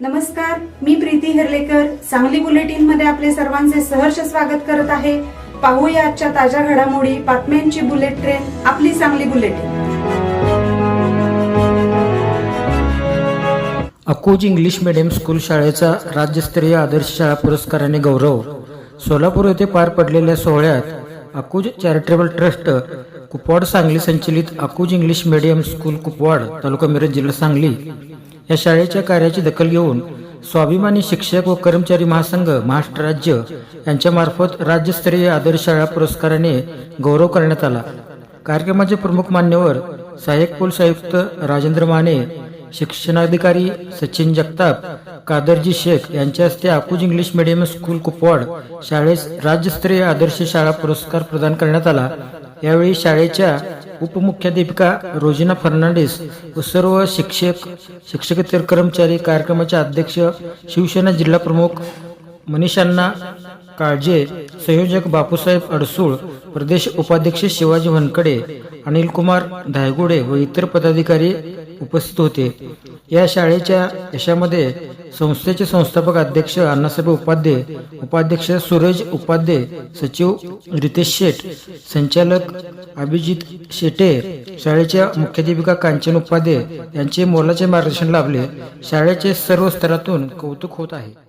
नमस्कार मी प्रीती हर्लेकर. सांगली बुलेटिनमध्ये आपले सर्वांचे सहर्ष स्वागत करत आहे. पाहूया आजच्या ताज्या घडामोडी बातम्यांची बुलेट ट्रेन आपली सांगली बुलेटिन. अकोज इंग्लिश मीडियम स्कूल शाळेचा राज्यस्तरीय आदर्श शाळा पुरस्काराने गौरव. सोलापूर येथे पार पडलेल्या सोहळ्यात अकुज चॅरिटेबल ट्रस्ट कुपवाड सांगली संचलित अकुज इंग्लिश मीडियम स्कूल कुपवाड तालुका मिरज जिल्हा सांगली. या शाळेच्या कार्याची दखल घेऊन स्वाभिमानी शिक्षक व कर्मचारी महासंघ महाराष्ट्र राज्य यांच्यामार्फत राज्यस्तरीय आदर्श शाळा पुरस्काराने गौरव करण्यात आला. कार्यक्रमाचे प्रमुख मान्यवर सहाय्यक पोलीस आयुक्त राजेंद्र माने शिक्षणाधिकारी सचिन जगताप कादरजी शेख यांच्या हस्ते आपूज इंग्लिश मीडियम स्कूल कुपवाड शाळेस राज्यस्तरीय आदर्श शाळा पुरस्कार प्रदान करण्यात आला. यावेळी शाळेच्या उपमुख्याध्यापिका रोजिना फर्नांडिस व सर्व शिक्षक शिक्षकेतर कर्मचारी कार्यक्रमाचे अध्यक्ष शिवसेना जिल्हा प्रमुख मनीषांना काळजे संयोजक बापूसाहेब अडसूळ प्रदेश उपाध्यक्ष शिवाजी वनकडे अनिल कुमार धायगुडे व इतर पदाधिकारी उपस्थित होते. या शाळेच्या यशामध्ये संस्थेचे संस्थापक अध्यक्ष अण्णासाहेब उपाध्ये उपाध्यक्ष सुरेश उपाध्ये सचिव रितेश शेठ संचालक अभिजित शेटे शाळेच्या मुख्याध्यापिका कांचन उपाध्ये यांचे मोलाचे मार्गदर्शन लाभले. शाळेचे सर्व स्तरातून कौतुक होत आहे.